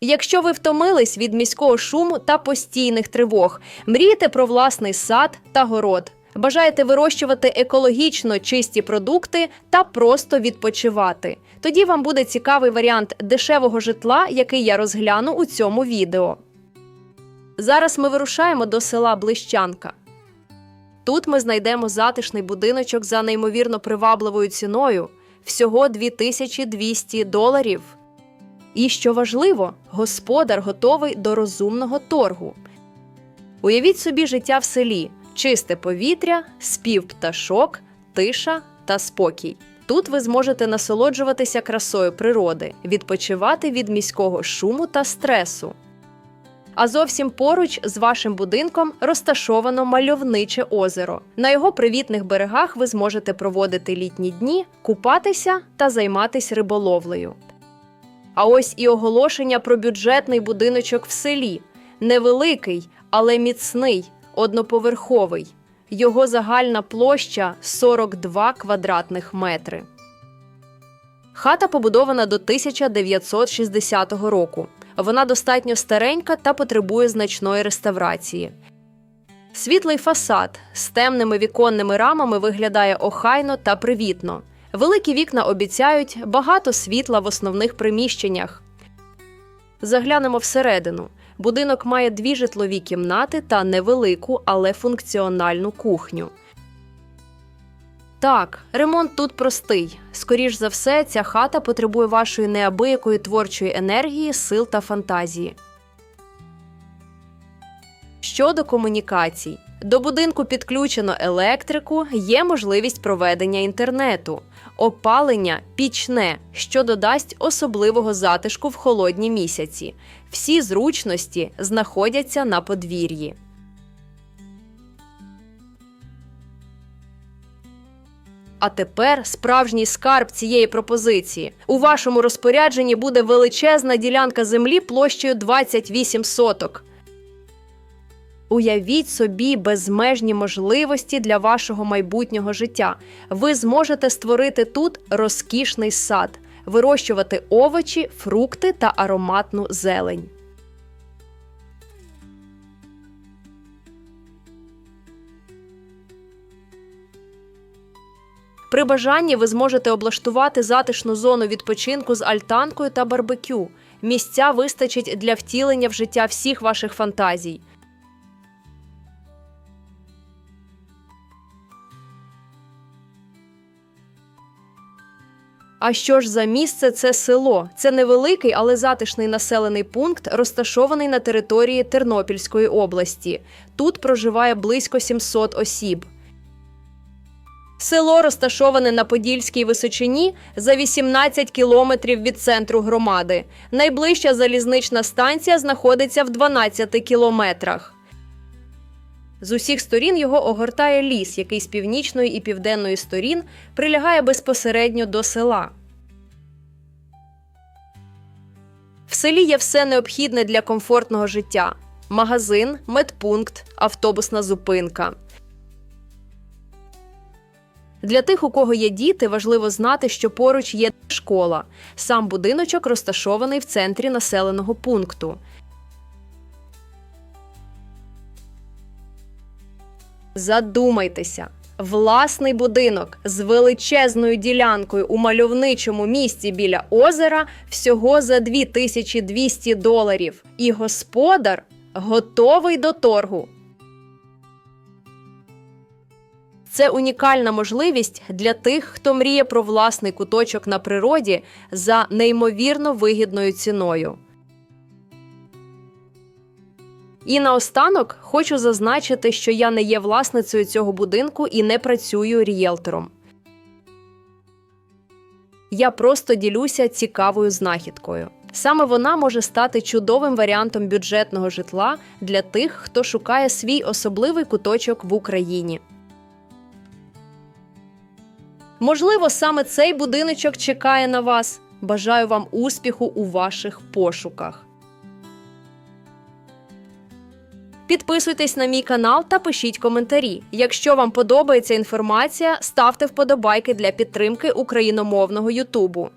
Якщо ви втомились від міського шуму та постійних тривог, мрієте про власний сад та город, бажаєте вирощувати екологічно чисті продукти та просто відпочивати. Тоді вам буде цікавий варіант дешевого житла, який я розгляну у цьому відео. Зараз ми вирушаємо до села Блищанка. Тут ми знайдемо затишний будиночок за неймовірно привабливою ціною всього 2200 доларів. І що важливо, господар готовий до розумного торгу. Уявіть собі життя в селі: чисте повітря, спів пташок, тиша та спокій. Тут ви зможете насолоджуватися красою природи, відпочивати від міського шуму та стресу. А зовсім поруч з вашим будинком розташовано мальовниче озеро. На його привітних берегах ви зможете проводити літні дні, купатися та займатися риболовлею. А ось і оголошення про бюджетний будиночок в селі. Невеликий, але міцний, одноповерховий. Його загальна площа 42 квадратних метри. Хата побудована до 1960 року. Вона достатньо старенька та потребує значної реставрації. Світлий фасад з темними віконними рамами виглядає охайно та привітно. Великі вікна обіцяють багато світла в основних приміщеннях. Заглянемо всередину. Будинок має дві житлові кімнати та невелику, але функціональну кухню. Так, ремонт тут простий. Скоріш за все, ця хата потребує вашої неабиякої творчої енергії, сил та фантазії. Щодо комунікацій, до будинку підключено електрику, є можливість проведення інтернету, опалення пічне, що додасть особливого затишку в холодні місяці. Всі зручності знаходяться на подвір'ї. А тепер справжній скарб цієї пропозиції. У вашому розпорядженні буде величезна ділянка землі площею 28 соток. Уявіть собі безмежні можливості для вашого майбутнього життя. Ви зможете створити тут розкішний сад, вирощувати овочі, фрукти та ароматну зелень. При бажанні ви зможете облаштувати затишну зону відпочинку з альтанкою та барбекю. Місця вистачить для втілення в життя всіх ваших фантазій. А що ж за місце це село? Це невеликий, але затишний населений пункт, розташований на території Тернопільської області. Тут проживає близько 700 осіб. Село розташоване на Подільській височині за 18 кілометрів від центру громади. Найближча залізнична станція знаходиться в 12 кілометрах. З усіх сторін його огортає ліс, який з північної і південної сторін прилягає безпосередньо до села. В селі є все необхідне для комфортного життя: магазин, медпункт, автобусна зупинка. Для тих, у кого є діти, важливо знати, що поруч є школа. Сам будиночок розташований в центрі населеного пункту. Задумайтеся. Власний будинок з величезною ділянкою у мальовничому місці біля озера всього за 2200 доларів. І господар готовий до торгу. Це унікальна можливість для тих, хто мріє про власний куточок на природі за неймовірно вигідною ціною. І наостанок хочу зазначити, що я не є власницею цього будинку і не працюю рієлтором. Я просто ділюся цікавою знахідкою. Саме вона може стати чудовим варіантом бюджетного житла для тих, хто шукає свій особливий куточок в Україні. Можливо, саме цей будиночок чекає на вас. Бажаю вам успіху у ваших пошуках. Підписуйтесь на мій канал та пишіть коментарі. Якщо вам подобається інформація, ставте вподобайки для підтримки україномовного Ютубу.